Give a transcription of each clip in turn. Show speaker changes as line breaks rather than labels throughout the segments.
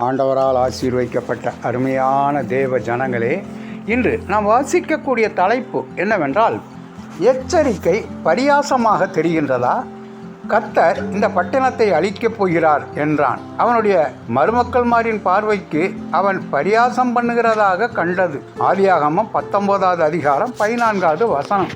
ஆண்டவரால் ஆசீர்வதிக்கப்பட்ட அருமையான தேவ ஜனங்களே இன்று நாம் வாசிக்கக்கூடிய தலைப்பு என்னவென்றால் எச்சரிக்கை பரியாசமாக தெரிகின்றதா? கர்த்தர் இந்த பட்டணத்தை அழிக்கப் போகிறார் என்றான். அவனுடைய மருமக்கள்மாரின் பார்வைக்கு அவன் பரியாசம் பண்ணுகிறதாக கண்டது. ஆதியாகமம் பத்தொன்பதாவது அதிகாரம் பதினான்காவது வசனம்.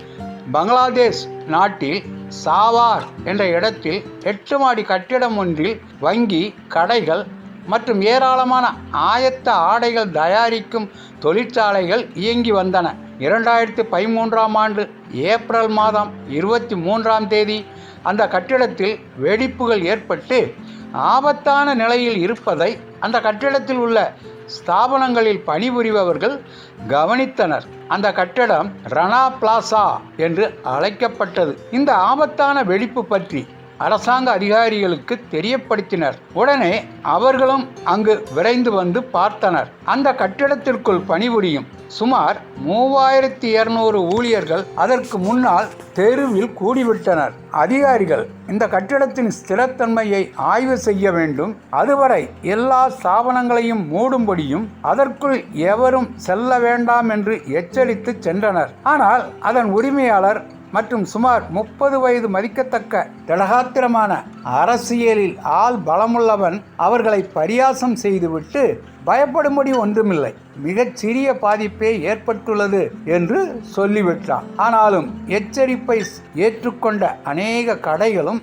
பங்களாதேஷ் நாட்டில் சாவார் என்ற இடத்தில் எட்டு மாடி கட்டிடம் ஒன்றில் வங்கி கடைகள் மற்றும் ஏராளமான ஆயத்த ஆடைகள் தயாரிக்கும் தொழிற்சாலைகள் இயங்கி வந்தன. இரண்டாயிரத்தி பதிமூன்றாம் ஆண்டு ஏப்ரல் மாதம் இருபத்தி மூன்றாம் தேதி அந்த கட்டிடத்தில் வெடிப்புகள் ஏற்பட்டு ஆபத்தான நிலையில் இருப்பதை அந்த கட்டிடத்தில் உள்ள ஸ்தாபனங்களில் பணிபுரிபவர்கள் கவனித்தனர். அந்த கட்டிடம் ரணா பிளாசா என்று அழைக்கப்பட்டது. இந்த ஆபத்தான வெடிப்பு பற்றி அரசாங்க அதிகாரிகளுக்கு தெரியப்படுத்தினர். உடனே அவர்களும் அங்கு விரைந்து வந்து பார்த்தனர். அந்த கட்டிடத்திற்குள் பணிபுரியும் சுமார் மூவாயிரத்தி இருநூறு ஊழியர்கள் அதற்கு முன்னால் தெருவில் கூடிவிட்டனர். அதிகாரிகள் இந்த கட்டிடத்தின் ஸ்திரத்தன்மையை ஆய்வு செய்ய வேண்டும். அதுவரை எல்லா ஸ்தாபனங்களையும் மூடும்படியும் அதற்குள் எவரும் செல்ல வேண்டாம் என்று எச்சரித்து சென்றனர். ஆனால் அதன் உரிமையாளர் மற்றும் சுமார் முப்பது வயது மதிக்கத்தக்க திடகாத்திரமான அரசியலில் ஆள் பலமுள்ளவன் அவர்களை பரியாசம் செய்துவிட்டு பயப்படும்படி ஒன்றுமில்லை. மிகச் சிறிய பாதிப்பே ஏற்பட்டுள்ளது என்று சொல்லிவிட்டான். ஆனாலும் எச்சரிப்பை ஏற்றுக்கொண்ட அநேக கடைகளும்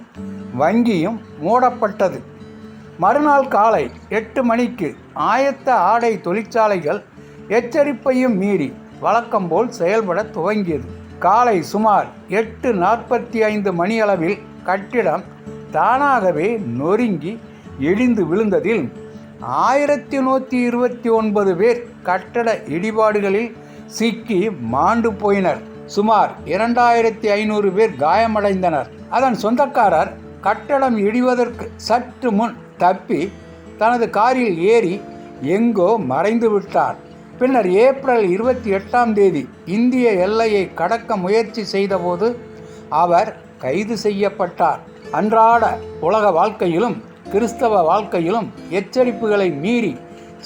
வங்கியும் மூடப்பட்டது. மறுநாள் காலை எட்டு மணிக்கு ஆயத்த ஆடை தொழிற்சாலைகள் எச்சரிப்பையும் மீறி வழக்கம்போல் செயல்பட துவங்கியது. காலை சுமார் எட்டு நாற்பத்தி ஐந்து மணியளவில் கட்டிடம் தானாகவே நொறுங்கி இடிந்து விழுந்ததில் ஆயிரத்தி நூற்றி இருபத்தி ஒன்பது பேர் கட்டட இடிபாடுகளில் சிக்கி மாண்டு போயினர். சுமார் இரண்டாயிரத்தி ஐநூறு பேர் காயமடைந்தனர். அதன் சொந்தக்காரர் கட்டடம் இடிவதற்கு சற்று முன் தப்பி தனது காரில் ஏறி எங்கோ மறைந்து விட்டார். பின்னர் ஏப்ரல் இருபத்தி எட்டாம் தேதி இந்திய எல்லையை கடக்க முயற்சி செய்தபோது அவர் கைது செய்யப்பட்டார். அன்றாட உலக வாழ்க்கையிலும் கிறிஸ்தவ வாழ்க்கையிலும் எச்சரிப்புகளை மீறி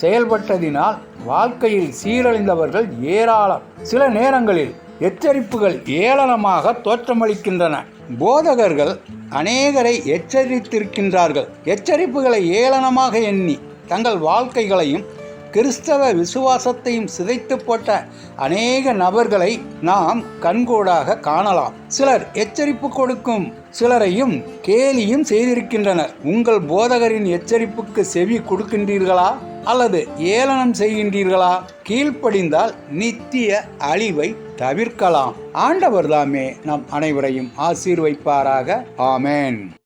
செயல்பட்டதினால் வாழ்க்கையில் சீரழிந்தவர்கள் ஏராளம். சில நேரங்களில் எச்சரிப்புகள் ஏளனமாக தோற்றமளிக்கின்றன. போதகர்கள் அநேகரை எச்சரித்திருக்கின்றார்கள். எச்சரிப்புகளை ஏளனமாக எண்ணி தங்கள் வாழ்க்கைகளையும் கிறிஸ்தவ விசுவாசத்தையும் சிதைத்து போட்ட அநேக நபர்களை நாம் கண்கூடாக காணலாம். சிலர் எச்சரிப்பு கொடுக்கும் சிலரையும் கேலியும் செய்திருக்கின்றனர். உங்கள் போதகரின் எச்சரிப்புக்கு செவி கொடுக்கின்றீர்களா? அல்லது ஏளனம் செய்கின்றீர்களா? கீழ்ப்படிந்தால் நித்திய அழிவை தவிர்க்கலாம். ஆண்டவர் தாமே நம் அனைவரையும் ஆசீர்வைப்பாராக. ஆமேன்.